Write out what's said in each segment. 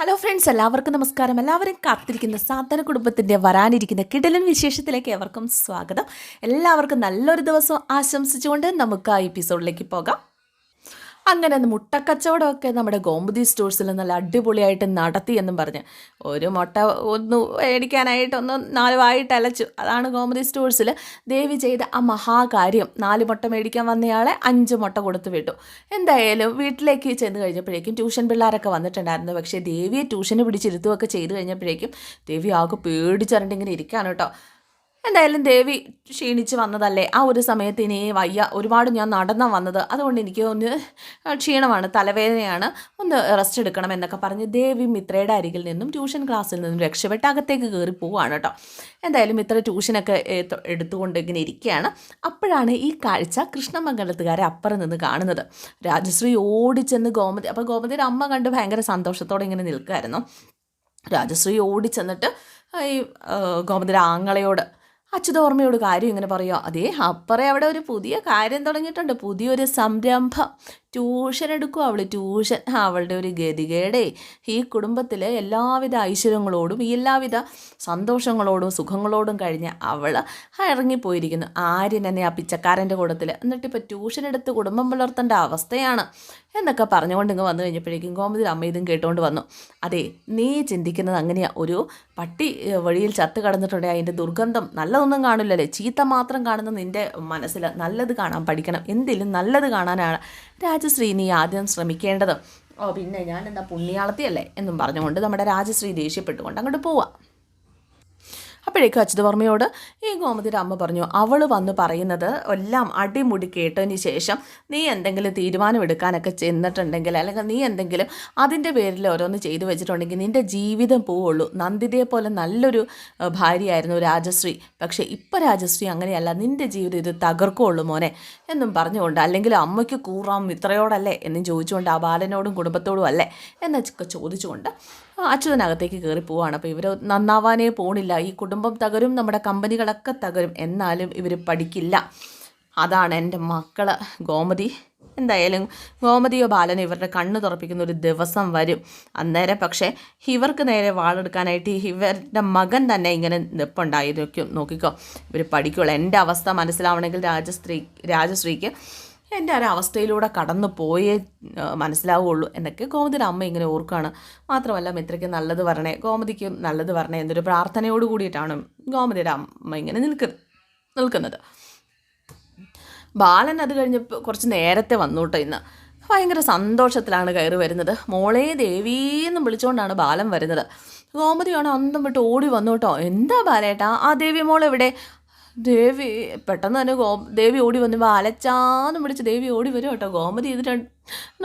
Hello friends എല്ലാവർക്കും നമസ്കാരം. എല്ലാവരും കാത്തിരിക്കുന്ന സാധന കുടുംബത്തിന്റെ വരാനിരിക്കുന്ന കിടലൻ വിശേഷത്തിലേക്ക് എവർക്കും സ്വാഗതം. എല്ലാവർക്കും നല്ലൊരു ദിവസം ആശംസിച്ചുകൊണ്ട് നമുക്ക് ആ എപ്പിസോഡിലേക്ക് പോകാം. അങ്ങനെ മുട്ടക്കച്ചവടമൊക്കെ നമ്മുടെ ഗോമതി സ്റ്റോഴ്സിൽ നല്ല അടിപൊളിയായിട്ട് നടത്തി എന്നും പറഞ്ഞ്. ഒരു മുട്ട ഒന്ന് മേടിക്കാനായിട്ടൊന്ന് നാല് വായിട്ട് അലച്ചു. അതാണ് ഗോമതി സ്റ്റോഴ്സിൽ ദേവി ചെയ്ത ആ മഹാകാര്യം. നാല് മുട്ട മേടിക്കാൻ വന്നയാളെ അഞ്ച് മുട്ട കൊടുത്തു വിട്ടു. എന്തായാലും വീട്ടിലേക്ക് ചെന്ന് കഴിഞ്ഞപ്പോഴേക്കും ട്യൂഷൻ പിള്ളേരൊക്കെ വന്നിട്ടുണ്ടായിരുന്നു. പക്ഷേ ദേവിയെ ട്യൂഷന് പിടിച്ചിരുത്തുകയൊക്കെ ചെയ്ത് കഴിഞ്ഞപ്പോഴേക്കും ദേവി ആകെ പേടിച്ചറിഞ്ഞിങ്ങനെ ഇരിക്കുകയാണ് കേട്ടോ. എന്തായാലും ദേവി ക്ഷീണിച്ച് വന്നതല്ലേ? ആ ഒരു സമയത്ത് ഇനി വയ്യ. ഒരുപാട് ഞാൻ നടന്ന വന്നത്. അതുകൊണ്ട് എനിക്ക് ഒന്ന് ക്ഷീണമാണ് തലവേദനയാണ്. ഒന്ന് റെസ്റ്റ് എടുക്കണം എന്നൊക്കെ പറഞ്ഞ് ദേവി മിത്രയുടെ അരികിൽ നിന്നും ട്യൂഷൻ ക്ലാസ്സിൽ നിന്നും രക്ഷപ്പെട്ട് അകത്തേക്ക് കയറി പോവുകയാണ് കേട്ടോ. എന്തായാലും മിത്ര ട്യൂഷനൊക്കെ എടുത്തുകൊണ്ട് ഇങ്ങനെ ഇരിക്കുകയാണ്. അപ്പോഴാണ് ഈ കാഴ്ച കൃഷ്ണമംഗലത്തുകാരെ അപ്പുറം നിന്ന് കാണുന്നത്. രാജശ്രീ ഓടിച്ചെന്ന് ഗോമതി അപ്പോൾ ഗോമതിയുടെ അമ്മ കണ്ട് ഭയങ്കര സന്തോഷത്തോടെ ഇങ്ങനെ നിൽക്കുമായിരുന്നു രാജശ്രീ ഓടിച്ചെന്നിട്ട് ഈ ഗോമതിയുടെ ആങ്ങളയോട് അച്യുതോർമ്മയോട് കാര്യം ഇങ്ങനെ പറയുക അതേ അപ്പറേ അവിടെ ഒരു പുതിയ കാര്യം തുടങ്ങിയിട്ടുണ്ട്. പുതിയൊരു സംരംഭം. ട്യൂഷൻ എടുക്കും അവൾ ട്യൂഷൻ. അവളുടെ ഒരു ഗതികേടേ. ഈ കുടുംബത്തിലെ എല്ലാവിധ ഐശ്വര്യങ്ങളോടും എല്ലാവിധ സന്തോഷങ്ങളോടും സുഖങ്ങളോടും കഴിഞ്ഞ് അവൾ ഇറങ്ങിപ്പോയിരിക്കുന്നു. ആര്യൻ എന്നെ ആ പിച്ചക്കാരന്റെ കൂടത്തിൽ എന്നിട്ടിപ്പോൾ ട്യൂഷൻ എടുത്ത് കുടുംബം പുലർത്തേണ്ട അവസ്ഥയാണ്. എന്നൊക്കെ പറഞ്ഞുകൊണ്ട് ഇങ്ങ് വന്നു കഴിഞ്ഞപ്പോഴേക്കും ഗോമതി അമ്മ ഇതും കേട്ടുകൊണ്ട് വന്നു. അതെ നീ ചിന്തിക്കുന്നത് അങ്ങനെയാ. ഒരു പട്ടി വഴിയിൽ ചത്ത് കടന്നിട്ടുണ്ടെങ്കിൽ അതിന്റെ ദുർഗന്ധം നല്ലതൊന്നും കാണില്ലല്ലേ. ചീത്ത മാത്രം കാണുന്ന നിന്റെ മനസ്സിൽ നല്ലത് കാണാൻ പഠിക്കണം. എന്തിലും നല്ലത് കാണാനാണ് രാജശ്രീ നീ ആദ്യം ശ്രമിക്കേണ്ടത്. ഓ പിന്നെ ഞാൻ എന്താ പുണ്യാളത്തിയല്ലേ? എന്നും പറഞ്ഞുകൊണ്ട് നമ്മുടെ രാജശ്രീ ദേഷ്യപ്പെട്ടുകൊണ്ട് അങ്ങോട്ട് പോവാം. അപ്പോഴേക്കും അച്യുതവർമ്മയോട് ഈ ഗോമതിയുടെ അമ്മ പറഞ്ഞു അവൾ വന്ന് പറയുന്നത് എല്ലാം അടിമുടി കേട്ടതിന് ശേഷം നീ എന്തെങ്കിലും തീരുമാനമെടുക്കാനൊക്കെ ചെന്നിട്ടുണ്ടെങ്കിൽ അല്ലെങ്കിൽ നീ എന്തെങ്കിലും അതിന്റെ പേരിൽ ഓരോന്ന് ചെയ്തു വെച്ചിട്ടുണ്ടെങ്കിൽ നിന്റെ ജീവിതം പോവുള്ളൂ. നന്ദിതയെ പോലെ നല്ലൊരു ഭാര്യയായിരുന്നു രാജശ്രീ. പക്ഷേ ഇപ്പം രാജശ്രീ അങ്ങനെയല്ല. നിന്റെ ജീവിതം ഇത് തകർക്കുള്ളൂ മോനെ എന്നും പറഞ്ഞുകൊണ്ട് അല്ലെങ്കിൽ അമ്മയ്ക്ക് കൂറാം ഇത്രയോടല്ലേ? എന്നും ചോദിച്ചുകൊണ്ട് ആ ബാലനോടും കുടുംബത്തോടും അല്ലേ? എന്നൊക്കെ ചോദിച്ചുകൊണ്ട് അച്യുതനകത്തേക്ക് കയറി പോവുകയാണ് അപ്പോൾ ഇവർ നന്നാവാനേ പോണില്ല. ഈ കുടുംബം തകരും നമ്മുടെ കമ്പനികളൊക്കെ തകരും. എന്നാലും ഇവർ പഠിക്കില്ല. അതാണ് എന്റെ മക്കൾ. ഗോമതി എന്തായാലും ഗോമതിയോ ബാലൻ ഇവരുടെ കണ്ണ് തുറപ്പിക്കുന്ന ഒരു ദിവസം വരും. അന്നേരം പക്ഷേ ഇവർക്ക് നേരെ വാളെടുക്കാനായിട്ട് ഇവരുടെ മകൻ തന്നെ ഇങ്ങനെ നിപ്പുണ്ടായിരിക്കും നോക്കിക്കോ. ഇവർ പഠിക്കുള്ളൂ. എന്റെ അവസ്ഥ മനസ്സിലാവണമെങ്കിൽ രാജശ്രീ രാജശ്രീക്ക് എന്റെ ഒരവസ്ഥയിലൂടെ കടന്നു പോയേ മനസ്സിലാവുകയുള്ളൂ എന്നൊക്കെ ഗോമതിയുടെ അമ്മ ഇങ്ങനെ ഓർക്കുകയാണ് മാത്രമല്ല മിത്രയ്ക്ക് നല്ലത് വരണേ ഗോമതിക്ക് നല്ലത് വരണേ എന്നൊരു പ്രാർത്ഥനയോട് കൂടിയിട്ടാണ് ഗോമതിയുടെ അമ്മ ഇങ്ങനെ നിൽക്ക നിൽക്കുന്നത്. ബാലൻ അത് കഴിഞ്ഞപ്പോൾ കുറച്ച് നേരത്തെ വന്നു കേട്ടോ ഇന്ന്. ഭയങ്കര സന്തോഷത്തിലാണ് കയറി വരുന്നത്. മോളെ ദേവീന്നും വിളിച്ചുകൊണ്ടാണ് ബാലൻ വരുന്നത്. ഗോമതിയാണ് അന്തം വിട്ട് ഓടി വന്നു കേട്ടോ എന്താ ബാലേട്ടാ? ആ ദേവി മോൾ എവിടെ ദേവി പെട്ടെന്ന് തന്നെ ഗോ ദേവി ഓടി വന്നു വലച്ചാന്ന് പിടിച്ച് ദേവി ഓടി വരും കേട്ടോ. ഗോമതി ഇത് രണ്ട്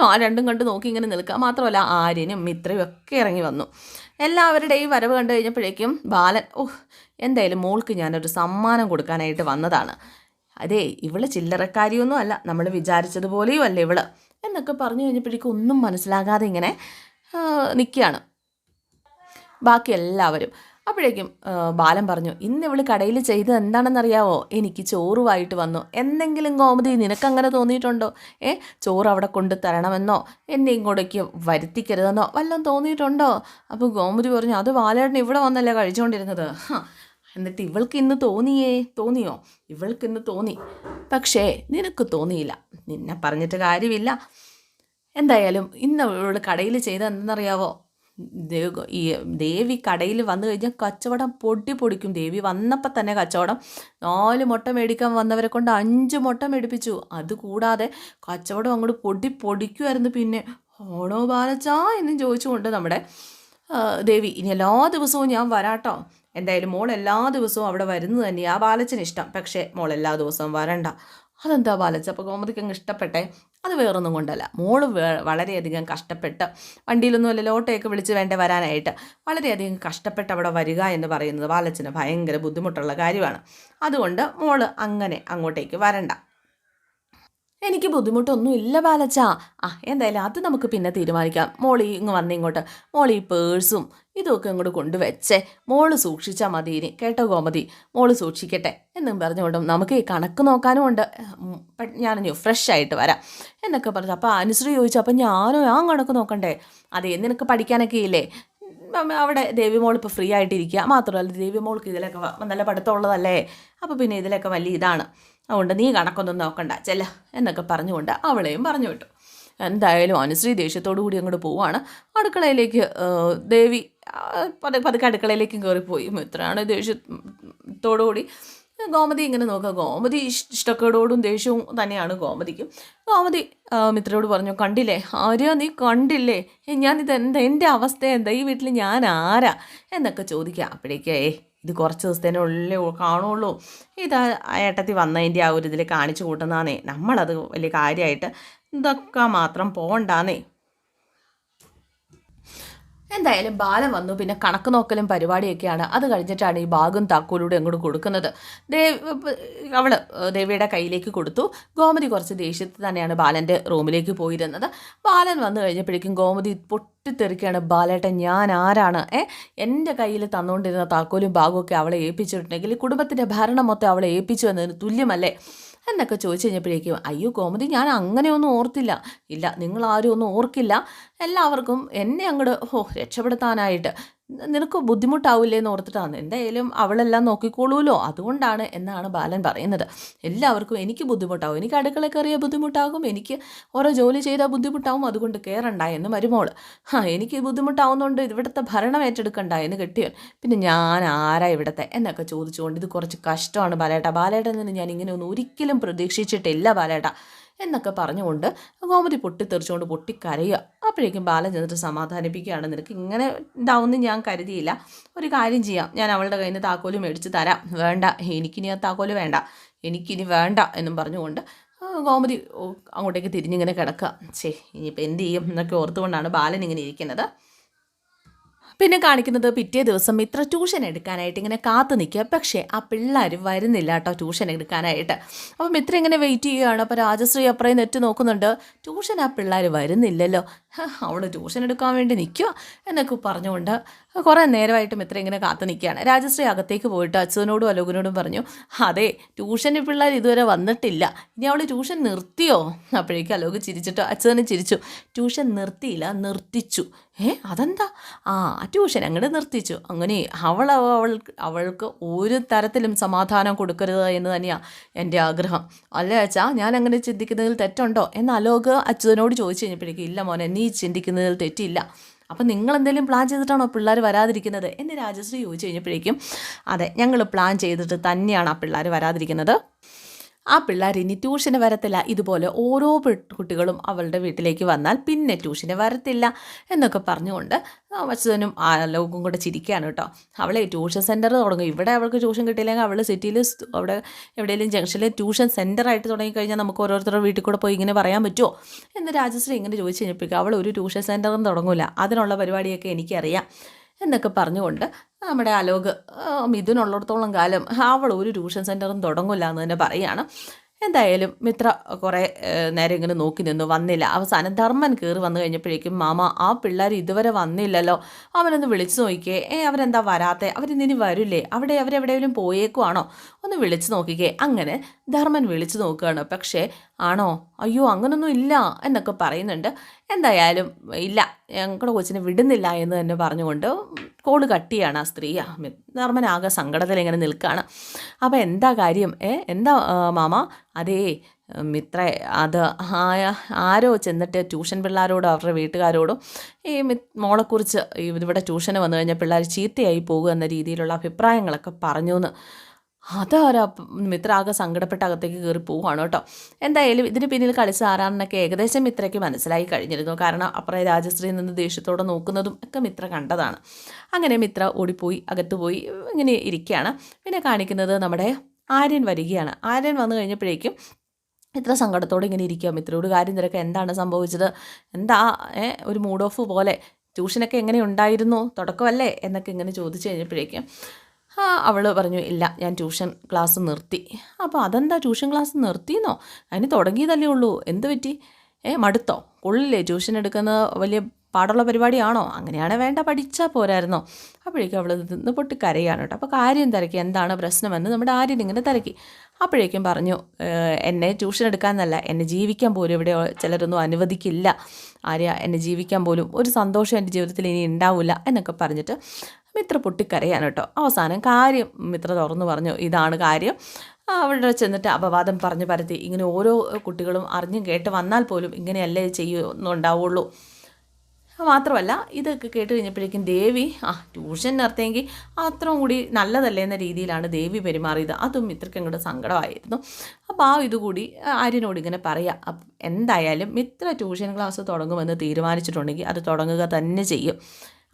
ആ രണ്ടും കണ്ട് നോക്കി ഇങ്ങനെ നിൽക്കുക. മാത്രമല്ല ആര്യനും മിത്രയും ഒക്കെ ഇറങ്ങി വന്നു. എല്ലാവരുടെയും വരവ് കണ്ടു കഴിഞ്ഞപ്പോഴേക്കും ബാലൻ ഓഹ് എന്തായാലും മോൾക്ക് ഞാനൊരു സമ്മാനം കൊടുക്കാനായിട്ട് വന്നതാണ്. അതേ ഇവൾ ചില്ലറക്കാരിയൊന്നും അല്ല. നമ്മൾ വിചാരിച്ചതുപോലെയും അല്ല ഇവൾ. എന്നൊക്കെ പറഞ്ഞു കഴിഞ്ഞപ്പോഴേക്കും ഒന്നും മനസ്സിലാകാതെ ഇങ്ങനെ നിൽക്കുകയാണ്. ബാക്കി എല്ലാവരും. അപ്പോഴേക്കും ബാലൻ പറഞ്ഞു ഇന്ന് ഇവൾ കടയിൽ ചെയ്തത് എന്താണെന്നറിയാവോ? എനിക്ക് ചോറുമായിട്ട് വന്നു. എന്തെങ്കിലും കോമതി നിനക്കങ്ങനെ തോന്നിയിട്ടുണ്ടോ? ഏ ചോറ് അവിടെ കൊണ്ട് തരണമെന്നോ? എന്നെ ഇങ്ങോട്ടേക്ക് വരുത്തിക്കരുതെന്നോ? വല്ലതും തോന്നിയിട്ടുണ്ടോ? അപ്പോൾ ഗോമതി പറഞ്ഞു അത് ബാലേട്ടൻ ഇവിടെ വന്നല്ലേ കഴിച്ചുകൊണ്ടിരുന്നത് എന്നിട്ട് ഇവൾക്ക് ഇന്ന് തോന്നിയേ? തോന്നിയോ? ഇവൾക്ക് ഇന്ന് തോന്നി. പക്ഷേ നിനക്ക് തോന്നിയില്ല. നിന്നെ പറഞ്ഞിട്ട് കാര്യമില്ല. എന്തായാലും ഇന്ന് ഇവൾ കടയിൽ ചെയ്ത എന്തെന്നറിയാവോ ദേവ് ഈ ദേവി കടയിൽ വന്നു കഴിഞ്ഞാൽ കച്ചവടം പൊടി പൊടിക്കും. ദേവി വന്നപ്പോൾ തന്നെ കച്ചവടം. നാല് മുട്ട മേടിക്കാൻ വന്നവരെ കൊണ്ട് അഞ്ച് മുട്ട മേടിപ്പിച്ചു. അതുകൂടാതെ കച്ചവടം അങ്ങോട്ട് പൊടി പൊടിക്കുമായിരുന്നു പിന്നെ. ഓണോ ബാലച്ചാ എന്നും ചോദിച്ചുകൊണ്ട് നമ്മുടെ ദേവി ഇനി എല്ലാ ദിവസവും ഞാൻ വരാട്ടോ. എന്തായാലും മോൾ എല്ലാ ദിവസവും അവിടെ വരുന്നത് തന്നെയാണ് ആ ബാലച്ചന് ഇഷ്ടം. പക്ഷേ മോൾ എല്ലാ ദിവസവും വരണ്ട. അതെന്താ ബാലച്ച? അപ്പോൾ ഗോമതിക്ക് അങ്ങ് ഇഷ്ടപ്പെട്ടെ? അത് വേറൊന്നും കൊണ്ടല്ല. മോൾ വളരെയധികം കഷ്ടപ്പെട്ട് വണ്ടിയിലൊന്നും അല്ല ലോട്ടയൊക്കെ വിളിച്ച് വേണ്ട വരാനായിട്ട്. വളരെയധികം കഷ്ടപ്പെട്ട് അവിടെ വരിക എന്ന് പറയുന്നത് ബാലച്ചന് ഭയങ്കര ബുദ്ധിമുട്ടുള്ള കാര്യമാണ്. അതുകൊണ്ട് മോൾ അങ്ങനെ അങ്ങോട്ടേക്ക് വരണ്ട. എനിക്ക് ബുദ്ധിമുട്ടൊന്നും ഇല്ല ബാലച്ചാ. ആ എന്തായാലും അത് നമുക്ക് പിന്നെ തീരുമാനിക്കാം. മോളി ഇങ്ങ് വന്ന് ഇങ്ങോട്ട്. മോളി പേഴ്സും ഇതൊക്കെ ഇങ്ങോട്ട് കൊണ്ടുവച്ചേ. മോൾ സൂക്ഷിച്ചാൽ മതി ഇനി. കേട്ടോ ഗോമതി? മോൾ സൂക്ഷിക്കട്ടെ. എന്നും പറഞ്ഞുകൊണ്ടും നമുക്ക് ഈ കണക്ക് നോക്കാനും ഉണ്ട്. ഞാനിനി ഫ്രഷ് ആയിട്ട് വരാം. എന്നൊക്കെ പറഞ്ഞു. അപ്പോൾ അനുശ്രീ ചോദിച്ചു. അപ്പം ഞാനോ ഞാൻ കണക്ക് നോക്കണ്ടേ? അതേ നിനക്ക് പഠിക്കാനൊക്കെ ഇല്ലേ? അവിടെ ദേവിമോൾ ഇപ്പോൾ ഫ്രീ ആയിട്ടിരിക്കുക മാത്രമല്ല ദേവിമോൾക്ക് ഇതിലൊക്കെ നല്ല പഠിത്തമുള്ളതല്ലേ അപ്പോൾ പിന്നെ ഇതിലൊക്കെ വലിയ ഇതാണ്. അതുകൊണ്ട് നീ കണക്കൊന്നും നോക്കണ്ട ചെല്ല എന്നൊക്കെ പറഞ്ഞുകൊണ്ട് അവളെയും പറഞ്ഞു വിട്ടു. എന്തായാലും അനുശ്രീ ദേഷ്യത്തോടു കൂടി അങ്ങോട്ട് പോവാണ്. അടുക്കളയിലേക്ക് ദേവി പതുക്കെ പതുക്കെ അടുക്കളയിലേക്കും കയറിപ്പോയി. മിത്രയാണ് ദേഷ്യത്തോടുകൂടി ഗോമതി ഇങ്ങനെ നോക്കുക. ഗോമതി ഇഷ്- ഇഷ്ടക്കേടോടും ദേഷ്യവും തന്നെയാണ് ഗോമതിക്കും. ഗോമതി മിത്രയോട് പറഞ്ഞു കണ്ടില്ലേ? ആര്യ നീ കണ്ടില്ലേ? ഞാനിത് എന്താ എന്റെ അവസ്ഥ എന്താ? ഈ വീട്ടിൽ ഞാൻ ആരാ? എന്നൊക്കെ ചോദിക്കുക. അപ്പോഴേക്കേ ഇത് കുറച്ച് ദിവസത്തേനെ ഉള്ളിൽ കാണുള്ളൂ. ഇത് ഏട്ടത്തി വന്നതിന്റെ ആ ഒരു ഇതിൽ കാണിച്ചു കൂട്ടുന്നതാണേ നമ്മളത് വലിയ കാര്യമായിട്ട് ഇതൊക്കെ മാത്രം പോണ്ടാന്നേ എന്തായാലും ബാലൻ വന്നു. പിന്നെ കണക്ക് നോക്കലും പരിപാടിയൊക്കെയാണ്. അത് കഴിഞ്ഞിട്ടാണ് ഈ ബാഗും താക്കോലൂടെ അങ്ങോട്ട് കൊടുക്കുന്നത്. ദേവ് അവൾ ദേവിയുടെ കയ്യിലേക്ക് കൊടുത്തു. ഗോമതി കുറച്ച് ദേഷ്യത്തിൽ തന്നെയാണ് ബാലന്റെ റൂമിലേക്ക് പോയിരുന്നത്. ബാലൻ വന്നു കഴിഞ്ഞപ്പോഴേക്കും ഗോമതി പൊട്ടിത്തെറിക്കുകയാണ്. ബാലേട്ടൻ ഞാൻ ആരാണ്? ഏ എന്റെ കയ്യിൽ തന്നുകൊണ്ടിരുന്ന താക്കോലും ബാഗും ഒക്കെ അവളെ ഏൽപ്പിച്ചിട്ടുണ്ടെങ്കിൽ കുടുംബത്തിന്റെ ഭരണം മൊത്തം അവളെ ഏൽപ്പിച്ചു എന്നതിന് തുല്യമല്ലേ? എന്നൊക്കെ ചോദിച്ചു കഴിഞ്ഞപ്പോഴേക്കും അയ്യോ കോമതി ഞാൻ അങ്ങനെയൊന്നും ഓർത്തില്ല. ഇല്ല നിങ്ങളാരും ഒന്നും ഓർക്കില്ല. എല്ലാവർക്കും എന്നെ അങ്ങോട്ട് ഓ രക്ഷപ്പെടുത്താനായിട്ട് നിനക്ക് ബുദ്ധിമുട്ടാവില്ലേ എന്ന് ഓർത്തിട്ടാണ് എന്തായാലും അവളെല്ലാം നോക്കിക്കോളൂലോ? അതുകൊണ്ടാണ് എന്നാണ് ബാലൻ പറയുന്നത്. എല്ലാവർക്കും എനിക്ക് ബുദ്ധിമുട്ടാവും. എനിക്ക് അടുക്കള കയറിയ ബുദ്ധിമുട്ടാകും. എനിക്ക് ഓരോ ജോലി ചെയ്താൽ ബുദ്ധിമുട്ടാവും. അതുകൊണ്ട് കയറണ്ട എന്ന് മരുമോൾ ആ എനിക്ക് ബുദ്ധിമുട്ടാവുന്നതുകൊണ്ട് ഇവിടുത്തെ ഭരണം ഏറ്റെടുക്കണ്ട എന്ന് കെട്ടിയൻ പിന്നെ ഞാൻ ആരാ ഇവിടുത്തെ എന്നൊക്കെ ചോദിച്ചുകൊണ്ട് ഇത് കുറച്ച് കഷ്ടമാണ് ബാലേട്ട. ബാലേട്ടൻ നിന്ന് ഞാൻ ഇങ്ങനെ ഒന്നും ഒരിക്കലും പ്രതീക്ഷിച്ചിട്ടില്ല ബാലേട്ട. എന്നൊക്കെ പറഞ്ഞുകൊണ്ട് ഗോമതി പൊട്ടിത്തെറിച്ചുകൊണ്ട് പൊട്ടിക്കരയുക. അപ്പോഴേക്കും ബാലൻ ചെന്നിട്ട് സമാധാനിപ്പിക്കുകയാണ്. നിനക്ക് ഇങ്ങനെ ഇതാവുമെന്ന് ഞാൻ കരുതിയില്ല. ഒരു കാര്യം ചെയ്യാം. ഞാൻ അവളുടെ കയ്യിൽ നിന്ന് താക്കോൽ മേടിച്ച് തരാം. വേണ്ട. എനിക്കിനി ആ താക്കോൽ വേണ്ട. എനിക്കിനി വേണ്ട എന്നും പറഞ്ഞുകൊണ്ട് ഗോമതി അങ്ങോട്ടേക്ക് തിരിഞ്ഞിങ്ങനെ കിടക്കുക. ശേ ഇനിയിപ്പോൾ എന്ത് ചെയ്യും എന്നൊക്കെ ഓർത്തുകൊണ്ടാണ് ബാലൻ ഇങ്ങനെ ഇരിക്കുന്നത്. പിന്നെ കാണിക്കുന്നത് പിറ്റേ ദിവസം ഇത്ര ട്യൂഷൻ എടുക്കാനായിട്ട് ഇങ്ങനെ കാത്തു നിൽക്കുക. പക്ഷേ ആ പിള്ളേർ വരുന്നില്ല കേട്ടോ ട്യൂഷൻ എടുക്കാനായിട്ട്. അപ്പം മിത്ര ഇങ്ങനെ വെയിറ്റ് ചെയ്യുകയാണ്. അപ്പോൾ രാജശ്രീ അപ്പുറം നെറ്റ് നോക്കുന്നുണ്ട്. ട്യൂഷൻ ആ പിള്ളേർ വരുന്നില്ലല്ലോ. അവൾ ട്യൂഷൻ എടുക്കാൻ വേണ്ടി നിൽക്കുക എന്നൊക്കെ പറഞ്ഞുകൊണ്ട് കുറേ നേരമായിട്ടും ഇത്ര ഇങ്ങനെ കാത്തു നിൽക്കുകയാണ്. രാജശ്രീ അകത്തേക്ക് പോയിട്ട് അച്ഛനോടും അലോകനോടും പറഞ്ഞു അതെ ട്യൂഷന് പിള്ളേർ ഇതുവരെ വന്നിട്ടില്ല. ഇനി അവൾ ട്യൂഷൻ നിർത്തിയോ? അപ്പോഴേക്കും അലോക് ചിരിച്ചിട്ടോ അച്ഛനെ ചിരിച്ചു ട്യൂഷൻ നിർത്തിയില്ല നിർത്തിച്ചു. ഏ അതെന്താ? ആ ട്യൂഷൻ അങ്ങോട്ട് നിർത്തിച്ചു. അങ്ങനെ അവൾ അവൾ അവൾക്ക് ഒരു തരത്തിലും സമാധാനം കൊടുക്കരുത് എന്ന് തന്നെയാണ് എന്റെ ആഗ്രഹം. അല്ലേ അച്ഛാ ഞാൻ അങ്ങനെ ചിന്തിക്കുന്നതിൽ തെറ്റുണ്ടോ? എന്ന് അലോക് അച്ഛനോട് ചോദിച്ചു കഴിഞ്ഞപ്പോഴേക്കും ഇല്ല മോനെ നീ ചിന്തിക്കുന്നതിൽ തെറ്റില്ല. അപ്പം നിങ്ങൾ എന്തെങ്കിലും പ്ലാൻ ചെയ്തിട്ടാണോ പിള്ളേർ വരാതിരിക്കുന്നത്? എന്ന് രാജശ്രീ ചോദിച്ചു കഴിഞ്ഞപ്പോഴേക്കും അതെ ഞങ്ങൾ പ്ലാൻ ചെയ്തിട്ട് തന്നെയാണ് ആ പിള്ളേർ വരാതിരിക്കുന്നത്. ആ പിള്ളേർ ഇനി ട്യൂഷന് വരത്തില്ല. ഇതുപോലെ ഓരോ കുട്ടികളും അവളുടെ വീട്ടിലേക്ക് വന്നാൽ പിന്നെ ട്യൂഷന് വരത്തില്ല എന്നൊക്കെ പറഞ്ഞുകൊണ്ട് വച്ചതനും ആ ലോകം കൂടെ ചിരിക്കുകയാണ് കേട്ടോ. അവളെ ട്യൂഷൻ സെന്റർ തുടങ്ങും. ഇവിടെ അവൾക്ക് ട്യൂഷൻ കിട്ടിയില്ലെങ്കിൽ അവൾ സിറ്റിയിൽ അവിടെ എവിടെയെങ്കിലും ജംഗ്ഷനിൽ ട്യൂഷൻ സെന്ററായിട്ട് തുടങ്ങിക്കഴിഞ്ഞാൽ നമുക്ക് ഓരോരുത്തരുടെ വീട്ടിൽ കൂടെ പോയി ഇങ്ങനെ പറയാൻ പറ്റുമോ എന്ന് രാജശ്രീ ഇങ്ങനെ ചോദിച്ചു കഴിഞ്ഞപ്പോഴേക്കും അവൾ ഒരു ട്യൂഷൻ സെന്ററും തുടങ്ങില്ല അതിനുള്ള പരിപാടിയൊക്കെ എനിക്കറിയാം. എന്നൊക്കെ പറഞ്ഞുകൊണ്ട് നമ്മുടെ അലോക് മിഥുനുള്ളിടത്തോളം കാലം അവൾ ഒരു ട്യൂഷൻ സെന്ററും തുടങ്ങില്ല എന്ന് തന്നെ പറയുകയാണ്. എന്തായാലും മിത്ര കുറേ നേരം ഇങ്ങനെ നോക്കി നിന്നു വന്നില്ല. അവസാനം ധർമ്മൻ കയറി വന്നു കഴിഞ്ഞപ്പോഴേക്കും മാമ ആ പിള്ളേർ ഇതുവരെ വന്നില്ലല്ലോ. അവനൊന്ന് വിളിച്ചു നോക്കിക്കേ. ഏ അവരെന്താ വരാത്തെ? അവരിന്നിനി വരില്ലേ? അവിടെ അവരെവിടെയെങ്കിലും പോയേക്കുവാണോ? ഒന്ന് വിളിച്ചു നോക്കിക്കേ. അങ്ങനെ ധർമ്മൻ വിളിച്ചു നോക്കുകയാണ്. പക്ഷേ ആണോ? അയ്യോ അങ്ങനൊന്നും ഇല്ല എന്നൊക്കെ പറയുന്നുണ്ട്. എന്തായാലും ഇല്ല ഞങ്ങളുടെ കൊച്ചിനെ വിടുന്നില്ല എന്ന് തന്നെ പറഞ്ഞുകൊണ്ട് കോൾ കട്ടിയാണ് ആ സ്ത്രീ. നർമ്മനാകെ സങ്കടത്തിൽ ഇങ്ങനെ നിൽക്കുകയാണ് അപ്പോൾ എന്താ കാര്യം? ഏ എന്താ മാമ? അതേ മിത്ര അത് ആരോ ചെന്നിട്ട് ട്യൂഷൻ പിള്ളേരോടും അവരുടെ വീട്ടുകാരോടും ഈ മോളെക്കുറിച്ച് ഇവിടെ ട്യൂഷന് വന്നു കഴിഞ്ഞാൽ പിള്ളേർ ചീത്തയായി പോകുക എന്ന രീതിയിലുള്ള അഭിപ്രായങ്ങളൊക്കെ പറഞ്ഞു എന്ന് അതാരാ മിത്ര ആകെ സങ്കടപ്പെട്ട് അകത്തേക്ക് കയറി പോവുകയാണ് കേട്ടോ. എന്തായാലും ഇതിന് പിന്നിൽ കളിച്ച ആരാണെന്നൊക്കെ ഏകദേശം മിത്രയ്ക്ക് മനസ്സിലായി കഴിഞ്ഞിരുന്നു. കാരണം അപ്പുറം രാജശ്രീ നിന്ന് ദേഷ്യത്തോടെ നോക്കുന്നതും ഒക്കെ മിത്ര കണ്ടതാണ്. അങ്ങനെ മിത്ര ഓടിപ്പോയി അകത്ത് പോയി ഇങ്ങനെ ഇരിക്കുകയാണ് പിന്നെ കാണിക്കുന്നത് നമ്മുടെ ആര്യൻ വരികയാണ്. ആര്യൻ വന്നു കഴിഞ്ഞപ്പോഴേക്കും ഇത്ര സങ്കടത്തോടെ ഇങ്ങനെ ഇരിക്കുക മിത്രയോട് കാര്യം തിരക്ക്. എന്താണ് സംഭവിച്ചത്? എന്താ ഒരു മൂഡ് ഓഫ് പോലെ? ട്യൂഷനൊക്കെ എങ്ങനെ ഉണ്ടായിരുന്നു? തുടക്കമല്ലേ? എന്നൊക്കെ ഇങ്ങനെ ചോദിച്ചു കഴിഞ്ഞപ്പോഴേക്കും അവൾ പറഞ്ഞു ഇല്ല ഞാൻ ട്യൂഷൻ ക്ലാസ് നിർത്തി. അപ്പോൾ അതെന്താ ട്യൂഷൻ ക്ലാസ് നിർത്തിയെന്നോ അതിന് തുടങ്ങിയതല്ലേ ഉള്ളൂ. എന്ത് പറ്റി? ഏ മടുത്തോ? കൊള്ളില്ലേ ട്യൂഷൻ എടുക്കുന്നത് വലിയ പാടുള്ള പരിപാടിയാണോ? അങ്ങനെയാണ് വേണ്ട പഠിച്ചാൽ പോരായിരുന്നോ? അപ്പോഴേക്കും അവൾ നിന്ന് പൊട്ടി കരയാണ് കേട്ടോ. അപ്പോൾ കാര്യം തിരക്കി എന്താണ് പ്രശ്നമെന്ന് നമ്മുടെ ആര്യൻ ഇങ്ങനെ തിരക്കി. അപ്പോഴേക്കും പറഞ്ഞു എന്നെ ട്യൂഷൻ എടുക്കാമെന്നല്ല എന്നെ ജീവിക്കാൻ പോലും ഇവിടെ ചിലരൊന്നും അനുവദിക്കില്ല. ആര്യ എന്നെ ജീവിക്കാൻ പോലും ഒരു സന്തോഷം എന്റെ ജീവിതത്തിൽ ഇനി ഉണ്ടാവില്ല എന്നൊക്കെ പറഞ്ഞിട്ട് മിത്ര പൊട്ടിക്കരയാണ് കേട്ടോ. അവസാനം കാര്യം മിത്ര തുറന്നു പറഞ്ഞു ഇതാണ് കാര്യം. അവിടെ ചെന്നിട്ട് അപവാദം പറഞ്ഞു പരത്തി. ഇങ്ങനെ ഓരോ കുട്ടികളും അറിഞ്ഞും കേട്ട് വന്നാൽ പോലും ഇങ്ങനെയല്ലേ ചെയ്യുന്നുണ്ടാവുള്ളൂ. മാത്രമല്ല ഇതൊക്കെ കേട്ട് കഴിഞ്ഞപ്പോഴേക്കും ദേവി ആ ട്യൂഷൻ നിർത്തിയെങ്കിൽ അത്രയും കൂടി നല്ലതല്ലേ എന്ന രീതിയിലാണ് ദേവി പെരുമാറിയത്. അതും മിത്രയ്ക്ക് അങ്ങോട്ട് സങ്കടമായിരുന്നു. അപ്പോൾ ആ ഇതുകൂടി ആര്യനോട് ഇങ്ങനെ പറയാം എന്തായാലും മിത്ര ട്യൂഷൻ ക്ലാസ് തുടങ്ങുമെന്ന് തീരുമാനിച്ചിട്ടുണ്ടെങ്കിൽ അത് തുടങ്ങുക തന്നെ ചെയ്യും.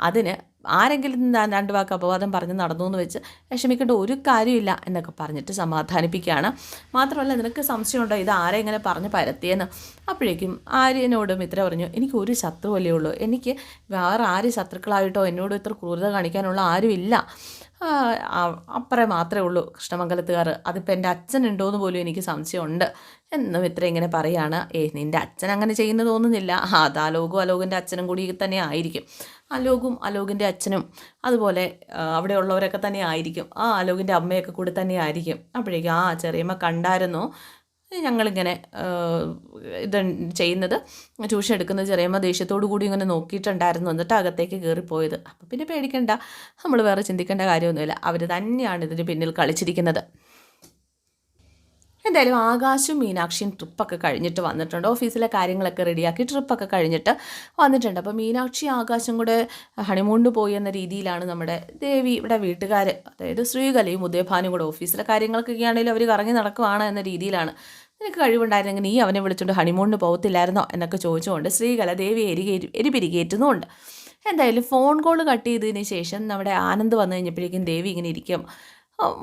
അതിന് ആരെങ്കിലും രണ്ട് വാക്ക് അപവാദം പറഞ്ഞ് നടന്നു എന്ന് വെച്ച് വിഷമിക്കേണ്ട ഒരു കാര്യമില്ല എന്നൊക്കെ പറഞ്ഞിട്ട് സമാധാനിപ്പിക്കുകയാണ്. മാത്രമല്ല നിനക്ക് സംശയമുണ്ടോ? ഇത് ആരെങ്ങനെ പറഞ്ഞ് പരത്തിയെന്ന്? അപ്പോഴേക്കും ആര്യനോട് മിത്ര പറഞ്ഞു എനിക്ക് ഒരു ശത്രുവല്ലേ ഉള്ളൂ. എനിക്ക് വേറെ ആര് ശത്രുക്കളായിട്ടോ എന്നോട് ഇത്ര ക്രൂരത കാണിക്കാനുള്ള ആരുമില്ല അപ്പുറേ മാത്രമേ ഉള്ളൂ കൃഷ്ണമംഗലത്തുകാർ. അതിപ്പോൾ എന്റെ അച്ഛനുണ്ടോയെന്ന് പോലും എനിക്ക് സംശയമുണ്ട്. എന്നും ഇത്ര ഇങ്ങനെ പറയാണ്. ഏ നിന്റെ അച്ഛൻ അങ്ങനെ ചെയ്യുന്നു തോന്നുന്നില്ല അത് അലോകും അലോകിന്റെ അച്ഛനും കൂടി തന്നെ ആയിരിക്കും അലോകും അലോകിന്റെ അച്ഛനും. അതുപോലെ അവിടെ ഉള്ളവരൊക്കെ തന്നെ ആയിരിക്കും. ആ അലോകിന്റെ അമ്മയൊക്കെ കൂടി തന്നെ ആയിരിക്കും. അപ്പോഴേക്കും ആ ചെറിയമ്മ കണ്ടായിരുന്നു. ഞങ്ങളിങ്ങനെ ഇത് ചെയ്യുന്നത്. ട്യൂഷൻ എടുക്കുന്നത് ചെറിയമ്മ ദേഷ്യത്തോടു കൂടി ഇങ്ങനെ നോക്കിയിട്ടുണ്ടായിരുന്നു. എന്നിട്ട് അകത്തേക്ക് കയറിപ്പോയത്. അപ്പോൾ പിന്നെ പേടിക്കണ്ട. നമ്മൾ വേറെ ചിന്തിക്കേണ്ട കാര്യമൊന്നുമില്ല. അവർ തന്നെയാണ് ഇതിന് പിന്നിൽ കളിച്ചിരിക്കുന്നത്. എന്തായാലും ആകാശും മീനാക്ഷിയും ട്രിപ്പൊക്കെ കഴിഞ്ഞിട്ട് വന്നിട്ടുണ്ട്. ഓഫീസിലെ കാര്യങ്ങളൊക്കെ റെഡിയാക്കി ട്രിപ്പൊക്കെ കഴിഞ്ഞിട്ട് വന്നിട്ടുണ്ട്. അപ്പോൾ മീനാക്ഷി ആകാശം കൂടെ ഹണിമൂണിന് പോയി എന്ന രീതിയിലാണ് നമ്മുടെ ദേവി ഇവിടെ വീട്ടുകാർ അതായത് ശ്രീകലയും ഉദയഭാനും കൂടെ ഓഫീസിലെ കാര്യങ്ങൾക്കൊക്കെ ആണെങ്കിലും അവർ കറങ്ങി നടക്കുവാണ് എന്ന രീതിയിലാണ്. നിനക്ക് കഴിവുണ്ടായിരുന്നെങ്കിൽ നീ അവനെ വിളിച്ചുകൊണ്ട് ഹണിമൂണിന് പോകത്തില്ലായിരുന്നോ എന്നൊക്കെ ചോദിച്ചുകൊണ്ട് ശ്രീകല ദേവി എരികേ എരിപിരികേറ്റുന്നുമുണ്ട് എന്തായാലും ഫോൺ കോൾ കട്ട് ചെയ്തതിന് ശേഷം നമ്മുടെ ആനന്ദ് വന്നു കഴിഞ്ഞപ്പോഴേക്കും ദേവി ഇങ്ങനെ ഇരിക്കും.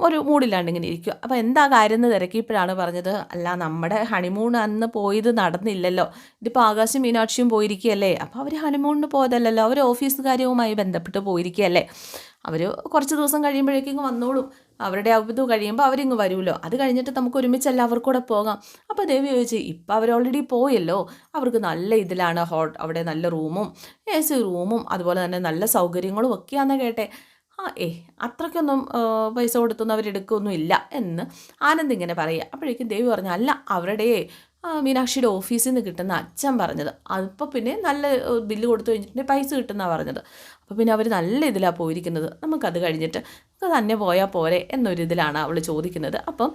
ഒരു മൂടില്ലാണ്ട് ഇങ്ങനെ ഇരിക്കും അപ്പോൾ എന്താ കാര്യം എന്ന് തിരക്കിയപ്പോഴാണ് പറഞ്ഞത് അല്ല നമ്മുടെ ഹണിമൂൺ അന്ന് പോയത് നടന്നില്ലല്ലോ. ഇതിപ്പോൾ ആകാശം മീനാക്ഷിയും പോയിരിക്കുകയല്ലേ? അപ്പോൾ അവർ ഹണിമൂണിന് പോയതല്ലല്ലോ. അവർ ഓഫീസ് കാര്യവുമായി ബന്ധപ്പെട്ട് പോയിരിക്കുകയല്ലേ? അവർ കുറച്ച് ദിവസം കഴിയുമ്പോഴേക്കും വന്നോളും. അവരുടെ ഇത് കഴിയുമ്പോൾ അവരിങ്ങ് വരുമല്ലോ. അത് കഴിഞ്ഞിട്ട് നമുക്ക് ഒരുമിച്ച് എല്ലാവർക്കും കൂടെ പോകാം. അപ്പോൾ ദേവി ചോദിച്ചു ഇപ്പം അവർ ഓൾറെഡി പോയല്ലോ. അവർക്ക് നല്ല ഇതിലാണ് ഹോട്ട് അവിടെ നല്ല റൂമും എ സി റൂമും അതുപോലെ തന്നെ നല്ല സൗകര്യങ്ങളും ഒക്കെയാണെന്ന് കേട്ടെ. ആ ഏ അത്രയ്ക്കൊന്നും പൈസ കൊടുത്തൊന്നും അവരെടുക്കൊന്നും ഇല്ല എന്ന് ആനന്ദ് ഇങ്ങനെ പറയുക. അപ്പോഴേക്കും ദേവി പറഞ്ഞു അല്ല അവരുടെ മീനാക്ഷിയുടെ ഓഫീസിൽ നിന്ന് കിട്ടുന്ന അച്ഛൻ പറഞ്ഞത്. അപ്പോൾ പിന്നെ നല്ല ബില്ല് കൊടുത്തു കഴിഞ്ഞിട്ട് പൈസ കിട്ടുന്നതാണ് പറഞ്ഞത്. അപ്പോൾ പിന്നെ അവർ നല്ല ഇതിലാണ് പോയിരിക്കുന്നത്. നമുക്കത് കഴിഞ്ഞിട്ട് നമുക്ക് തന്നെ പോയാൽ പോരെ എന്നൊരിതിലാണ് അവൾ ചോദിക്കുന്നത്. അപ്പം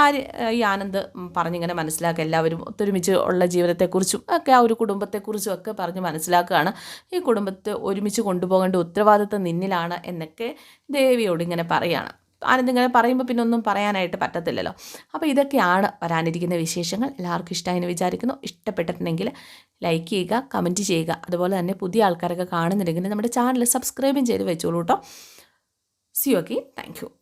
ആര് ഈ ആനന്ദ് പറഞ്ഞിങ്ങനെ മനസ്സിലാക്കുക എല്ലാവരും ഒത്തൊരുമിച്ച് ഉള്ള ജീവിതത്തെക്കുറിച്ചും ഒക്കെ ആ ഒരു കുടുംബത്തെക്കുറിച്ചും ഒക്കെ പറഞ്ഞ് മനസ്സിലാക്കുകയാണ്. ഈ കുടുംബത്തെ ഒരുമിച്ച് കൊണ്ടുപോകേണ്ട ഉത്തരവാദിത്വം നിന്നിലാണ് എന്നൊക്കെ ദേവിയോട് ഇങ്ങനെ പറയുകയാണ് ഇങ്ങനെ പറയുമ്പോൾ പിന്നെ ഒന്നും പറയാനായിട്ട് പറ്റത്തില്ലല്ലോ. അപ്പോൾ ഇതൊക്കെയാണ് വരാനിരിക്കുന്ന വിശേഷങ്ങൾ. എല്ലാവർക്കും ഇഷ്ടമായി വിചാരിക്കുന്നു. ഇഷ്ടപ്പെട്ടിട്ടുണ്ടെങ്കിൽ ലൈക്ക് ചെയ്യുക കമന്റ് ചെയ്യുക. അതുപോലെ തന്നെ പുതിയ ആൾക്കാരൊക്കെ കാണുന്നുണ്ടെങ്കിൽ നമ്മുടെ ചാനൽ സബ്സ്ക്രൈബും ചെയ്ത് വെച്ചോളൂ കേട്ടോ സി ഓക്കെ താങ്ക്